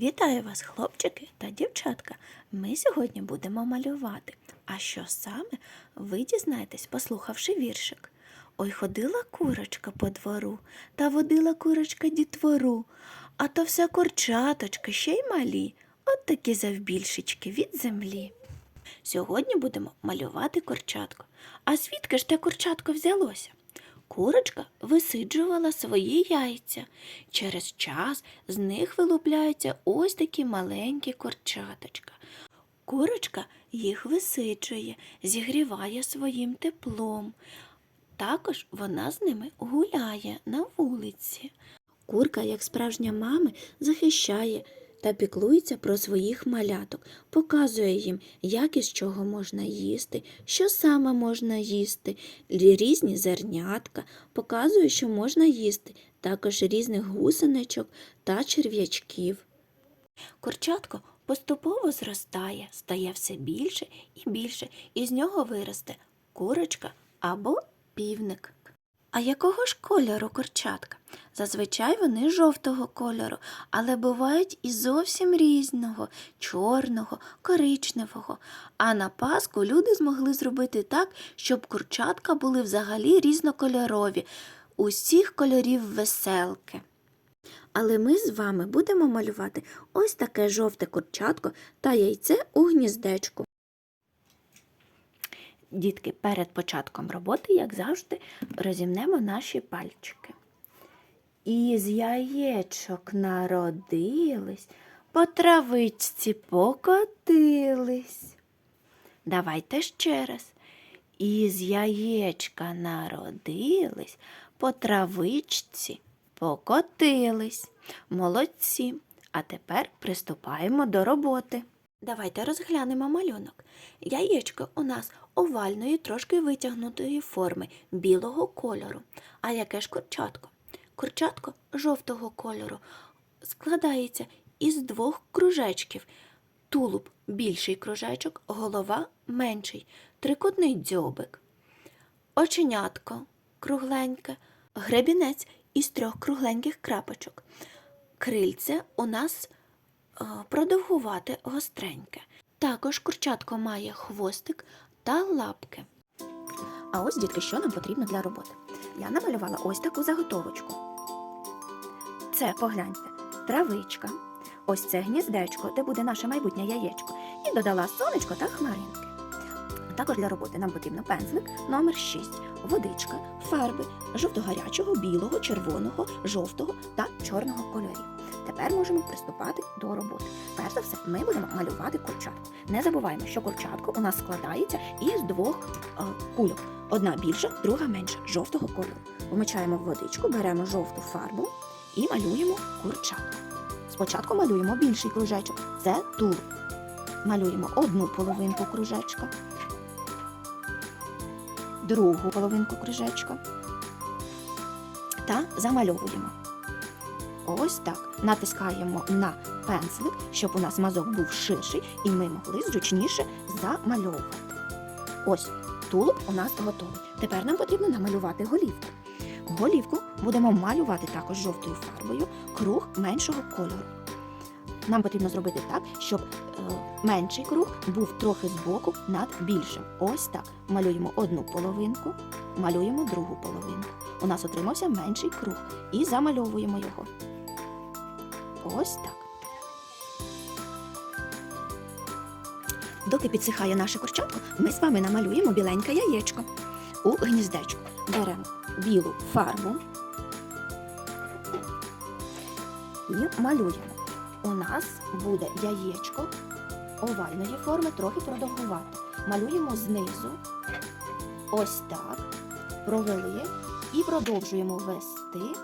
Вітаю вас, хлопчики та дівчатка. Ми сьогодні будемо малювати. А що саме ви дізнаєтесь, послухавши віршик. Ой, ходила курочка по двору, та водила курочка дітвору, а то вся курчаточка ще й малі, от такі завбільшечки від землі. Сьогодні будемо малювати курчатко. А звідки ж те курчатко взялося? Курочка висиджувала свої яйця. Через час з них вилупляються ось такі маленькі курчаточка. Курочка їх висиджує, зігріває своїм теплом. Також вона з ними гуляє на вулиці. Курка, як справжня мама, захищає та піклується про своїх маляток, показує їм, як із чого можна їсти, що саме можна їсти, різні зернятка, показує, що можна їсти, також різних гусеничок та черв'ячків. Курчатко поступово зростає, стає все більше і більше, і з нього виросте курочка або півник. А якого ж кольору курчатка? Зазвичай вони жовтого кольору, але бувають і зовсім різного чорного, коричневого. А на Пасху люди змогли зробити так, щоб курчатка були взагалі різнокольорові, усіх кольорів веселки. Але ми з вами будемо малювати ось таке жовте курчатко та яйце у гніздечку. Дітки, перед початком роботи, як завжди, розімнемо наші пальчики. Із яєчок народились, по травичці покотились. Давайте ще раз. Із яєчка народились, по травичці покотились. Молодці. А тепер приступаємо до роботи. Давайте розглянемо малюнок. Яєчко у нас овальної, трошки витягнутої форми, білого кольору. А яке ж курчатко? Курчатко жовтого кольору складається із двох кружечків. Тулуб більший кружечок, голова менший, трикутний дзьобик. Оченятко кругленьке, гребінець із трьох кругленьких крапочок. Крильце у нас е, продовгувате гостреньке. Також курчатко має хвостик та лапки. А ось, дітки, що нам потрібно для роботи. Я намалювала ось таку заготовочку. Це, погляньте, травичка. Ось це гніздечко, де буде наше майбутнє яєчко. І додала сонечко та хмаринки. Також для роботи нам потрібно пензлик номер 6, водичка, фарби жовто-гарячого, білого, червоного, жовтого та чорного кольорів. Тепер можемо приступати до роботи. Перш за все, ми будемо малювати курчатку. Не забуваємо, що курчатко у нас складається із двох е, кульок. Одна більша, друга менша, жовтого кольору. Вмочаємо в водичку, беремо жовту фарбу і малюємо курчатку. Спочатку малюємо більший кружечок. Це тулуб. Малюємо одну половинку кружечка, другу половинку кружечка та замальовуємо. Ось так. Натискаємо на пензлик, щоб у нас мазок був ширший і ми могли зручніше замальовувати. Ось тулуб у нас готовий. Тепер нам потрібно намалювати голівку. Голівку будемо малювати також жовтою фарбою круг меншого кольору. Нам потрібно зробити так, щоб е, менший круг був трохи збоку над більшим. Ось так. Малюємо одну половинку, малюємо другу половинку. У нас отримався менший круг і замальовуємо його. Ось так. Доки підсихає наше курчатко, ми з вами намалюємо біленьке яєчко у гніздечку. Беремо білу фарбу і малюємо. У нас буде яєчко овальної форми, трохи продовгувати. Малюємо знизу, ось так, провели і продовжуємо вести,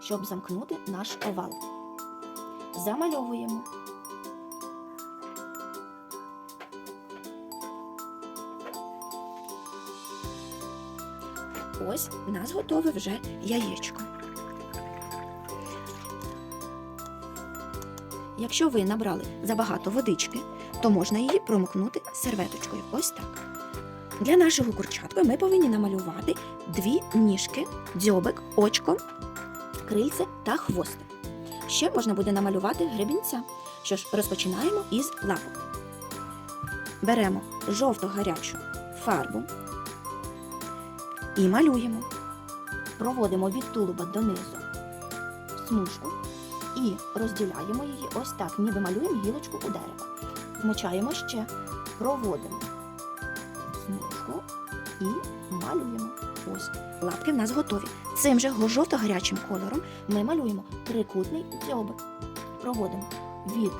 щоб замкнути наш овал. Замальовуємо. Ось у нас готове вже яєчко. Якщо ви набрали забагато водички, то можна її промокнути серветочкою. Ось так. Для нашого курчатка ми повинні намалювати дві ніжки, дзьобик, очко, крильце та хвостик. Ще можна буде намалювати гребінця. Що ж, розпочинаємо із лапок. Беремо жовто-гарячу фарбу і малюємо. Проводимо від тулуба донизу смужку і розділяємо її ось так, ніби малюємо гілочку у дерева. Вмочаємо ще, проводимо смужку і малюємо. Ось лапки в нас готові. Цим же жовто-гарячим кольором ми малюємо трикутний дзьобик. Проводимо від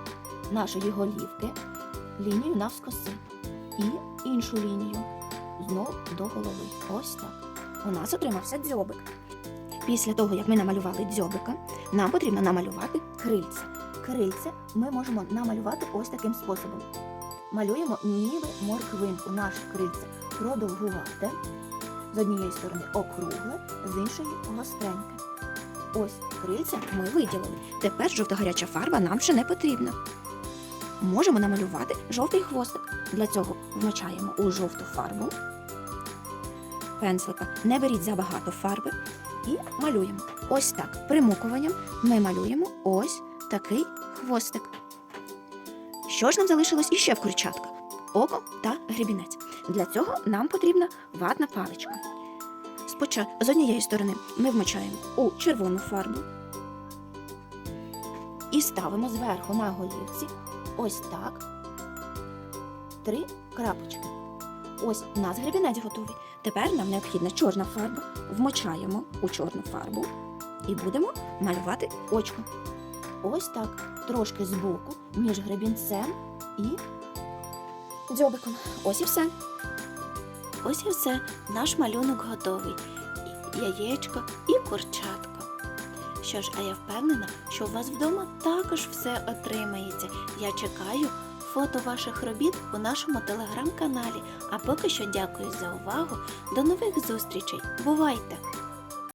нашої голівки лінію навскоси і іншу лінію знову до голови. Ось так. У нас отримався дзьобик. Після того, як ми намалювали дзьобика, нам потрібно намалювати крильця. Крильця ми можемо намалювати ось таким способом. Малюємо ніби морквинку, наше крильце продовгувате, з однієї сторони округле, з іншої гостреньке. Ось крильця ми виділили. Тепер жовто-гаряча фарба нам ще не потрібна. Можемо намалювати жовтий хвостик. Для цього вмочаємо у жовту фарбу пензлика. Не беріть забагато фарби і малюємо. Ось так. Примукуванням ми малюємо ось такий хвостик. Що ж нам залишилось іще в курчатка? Око та гребінець. Для цього нам потрібна ватна паличка. Спочатку з однієї сторони ми вмочаємо у червону фарбу і ставимо зверху на голівці ось так три крапочки. Ось у нас гребінець готовий. Тепер нам необхідна чорна фарба. Вмочаємо у чорну фарбу і будемо малювати очко. Ось так, трошки збоку, між гребінцем і дзьобиком. Ось і все. Ось і все. Наш малюнок готовий. Яєчко і курчатко. Що ж, а я впевнена, що у вас вдома також все отримається. Я чекаю фото ваших робіт у нашому телеграм-каналі. А поки що дякую за увагу. До нових зустрічей. Бувайте!